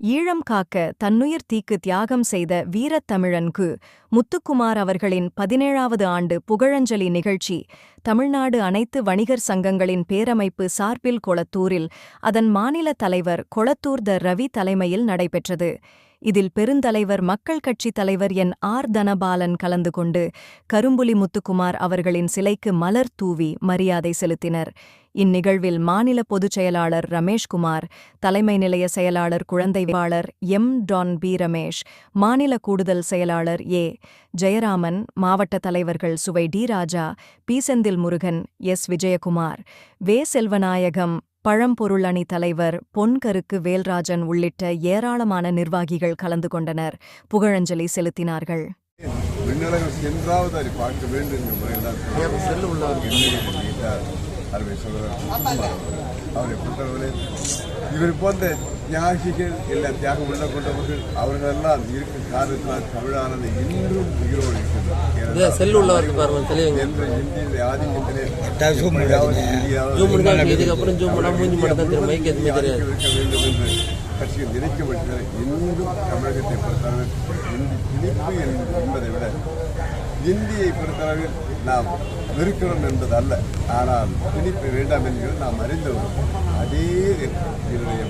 ஈழம் காக்க தன்னுயிர் தீக்கு தியாகம் செய்த வீரத்தமிழன்கு முத்துக்குமார் அவர்களின் பதினேழாவது ஆண்டு புகழஞ்சலி நிகழ்ச்சி தமிழ்நாடு அனைத்து வணிகர் சங்கங்களின் பேரமைப்பு சார்பில் கொளத்தூரில் அதன் மாநில தலைவர் கொளத்தூர் த ரவி தலைமையில் நடைபெற்றது. இதில் பெருந்தலைவர் மக்கள் கட்சித் தலைவர் என் ஆர் தனபாலன் கலந்து கொண்டு கரும்புலி முத்துக்குமார் அவர்களின் சிலைக்கு மலர் தூவி மரியாதை செலுத்தினர். இந்நிகழ்வில் மாநில பொதுச் செயலாளர் ரமேஷ்குமார் தலைமை நிலைய செயலாளர் குழந்தைவாளர் எம். டான். பி. ரமேஷ் மாநில கூடுதல் செயலாளர் ஏ. ஜெயராமன் மாவட்ட தலைவர்கள் சுவை T. Raja P. Senthil Murugan S. Vijayakumar வே. செல்வநாயகம் பழம்பொருள் அணி தலைவர் பொன்கருக்கு வேல்ராஜன் உள்ளிட்ட ஏராளமான நிர்வாகிகள் கலந்து கொண்டனர். புகழஞ்சலி செலுத்தினார்கள். விண்ணலகம் சென்றாவது அதை பார்க்க வேண்டும் என்ற முறையில் செல்ல அருமை சொல்கிறார் அவரை பொறுத்தவரை இவர் போன்ற தியாகிகள் இல்லை தியாகம் உள்ள கொண்டவர்கள் அவர்களெல்லாம் இருக்கும் காரணத்தினால் தமிழானது இன்றும் உயிரோடு இருக்கின்றது என்ற இந்திய ஆதிக்கத்திலே இருக்க வேண்டும் என்று கட்சியில் நினைக்கப்பட்டது இன்றும் தமிழகத்தை பொறுத்தளவில் இந்தி திணிப்பு என்பதை விட இந்தியை பொறுத்தளவில் நாம் வெறுக்கிறோம் என்பது அல்ல. ஆனால் திணிப்பு வேண்டாம் என்கிறது நாம் அறிந்தவர் அதே என்னுடைய